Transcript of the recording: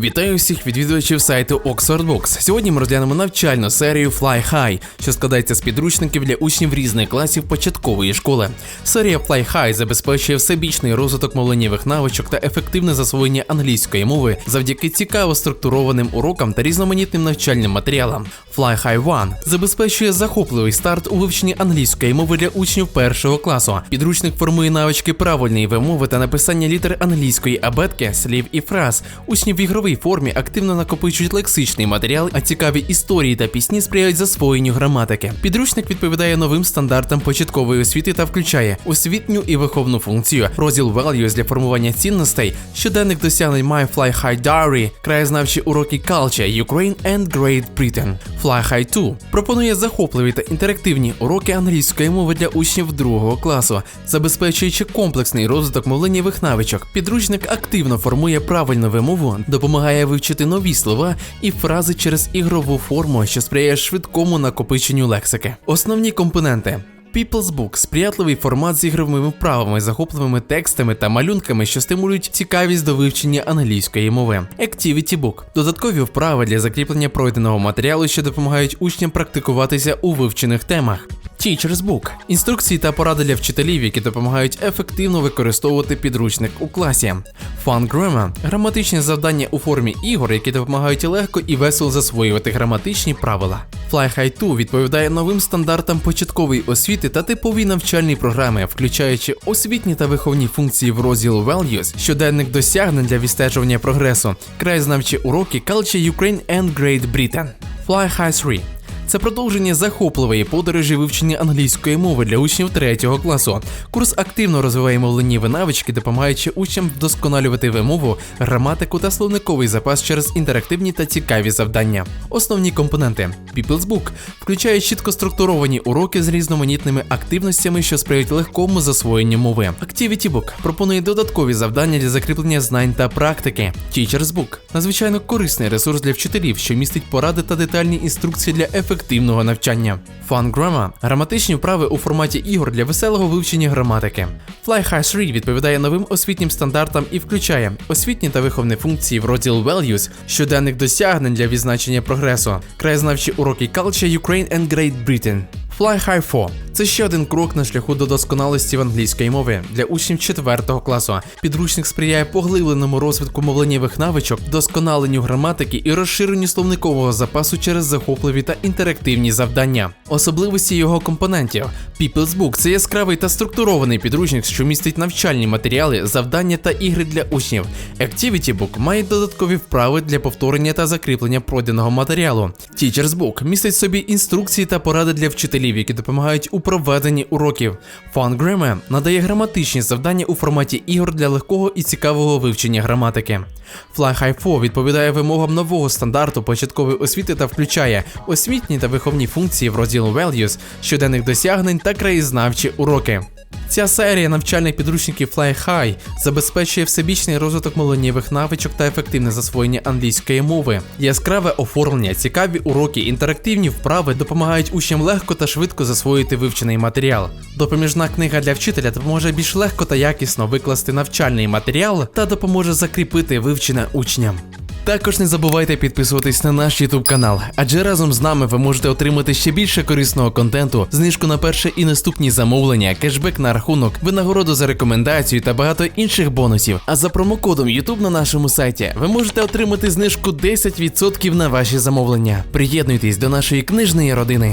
Вітаю всіх відвідувачів сайту Oxford Books. Сьогодні ми розглянемо навчальну серію Fly High, що складається з підручників для учнів різних класів початкової школи. Серія Fly High забезпечує всебічний розвиток мовленнєвих навичок та ефективне засвоєння англійської мови завдяки цікаво структурованим урокам та різноманітним навчальним матеріалам. Fly High One забезпечує захопливий старт у вивченні англійської мови для учнів першого класу. Підручник формує навички правильної вимови та написання літер англійської абетки, слів і фраз. Учні в ігровій формі активно накопичують лексичний матеріал, а цікаві історії та пісні сприяють засвоєнню граматики. Підручник відповідає новим стандартам початкової освіти та включає освітню і виховну функцію, розділ values для формування цінностей, щоденних досягнень My Fly High Diary, краєзнавчі уроки Culture, Ukraine and Great Britain. Fly High 2 пропонує захопливі та інтерактивні уроки англійської мови для учнів другого класу, забезпечуючи комплексний розвиток мовленнєвих навичок. Підручник активно формує правильну вимову, допомагає вивчити нові слова і фрази через ігрову форму, що сприяє швидкому накопиченню лексики. Основні компоненти. People's Book – сприятливий формат з ігровими вправами, захопливими текстами та малюнками, що стимулюють цікавість до вивчення англійської мови. Activity Book – додаткові вправи для закріплення пройденого матеріалу, що допомагають учням практикуватися у вивчених темах. Teacher's Book – інструкції та поради для вчителів, які допомагають ефективно використовувати підручник у класі. Fun Grammar – граматичні завдання у формі ігор, які допомагають легко і весело засвоювати граматичні правила. Fly High 2 відповідає новим стандартам початкової освіти та типові навчальні програми, включаючи освітні та виховні функції в розділу Values, щоденник досягнень для відстежування прогресу, краєзнавчі уроки Culture Ukraine and Great Britain. Fly High 3 це продовження захопливої подорожі вивчення англійської мови для учнів 3 класу. Курс активно розвиває мовленнєві навички, допомагаючи учням вдосконалювати вимову, граматику та словниковий запас через інтерактивні та цікаві завдання. Основні компоненти People's Book включає чітко структуровані уроки з різноманітними активностями, що сприяють легкому засвоєнню мови. Activity Book пропонує додаткові завдання для закріплення знань та практики. Teacher's Book надзвичайно корисний ресурс для вчителів, що містить поради та детальні інструкції для ефективного навчання. Grammar – граматичні вправи у форматі ігор для веселого вивчення граматики. Fly High 3 відповідає новим освітнім стандартам і включає освітні та виховні функції в розділ Values, щоденних досягнень для відзначення прогресу, краєзнавчі уроки Culture Ukraine and Great Britain. Fly High 4 – це ще один крок на шляху до досконалості в англійської мови для учнів 4 класу. Підручник сприяє поглибленому розвитку мовленнєвих навичок, вдосконаленню граматики і розширенню словникового запасу через захопливі та інтерактивні завдання. Особливості його компонентів. People's Book – це яскравий та структурований підручник, що містить навчальні матеріали, завдання та ігри для учнів. Activity Book має додаткові вправи для повторення та закріплення пройденого матеріалу. Teacher's Book містить собі інструкції та поради для вчителів, які допомагають у проведенні уроків. Fun надає граматичні завдання у форматі ігор для легкого і цікавого вивчення граматики. Fly High 4 відповідає вимогам нового стандарту початкової освіти та включає освітні та виховні функції в розділу Values, щоденних досягнень та краєзнавчі уроки. Ця серія навчальних підручників Fly High забезпечує всебічний розвиток мовленнєвих навичок та ефективне засвоєння англійської мови. Яскраве оформлення, цікаві уроки, інтерактивні вправи допомагають учням легко та швидко засвоїти вивчений матеріал. Допоміжна книга для вчителя допоможе більш легко та якісно викласти навчальний матеріал та допоможе закріпити вивчене учням. Також не забувайте підписуватись на наш YouTube канал, адже разом з нами ви можете отримати ще більше корисного контенту, знижку на перше і наступні замовлення, кешбек на рахунок, винагороду за рекомендацію та багато інших бонусів. А за промокодом YouTube на нашому сайті ви можете отримати знижку 10% на ваші замовлення. Приєднуйтесь до нашої книжної родини.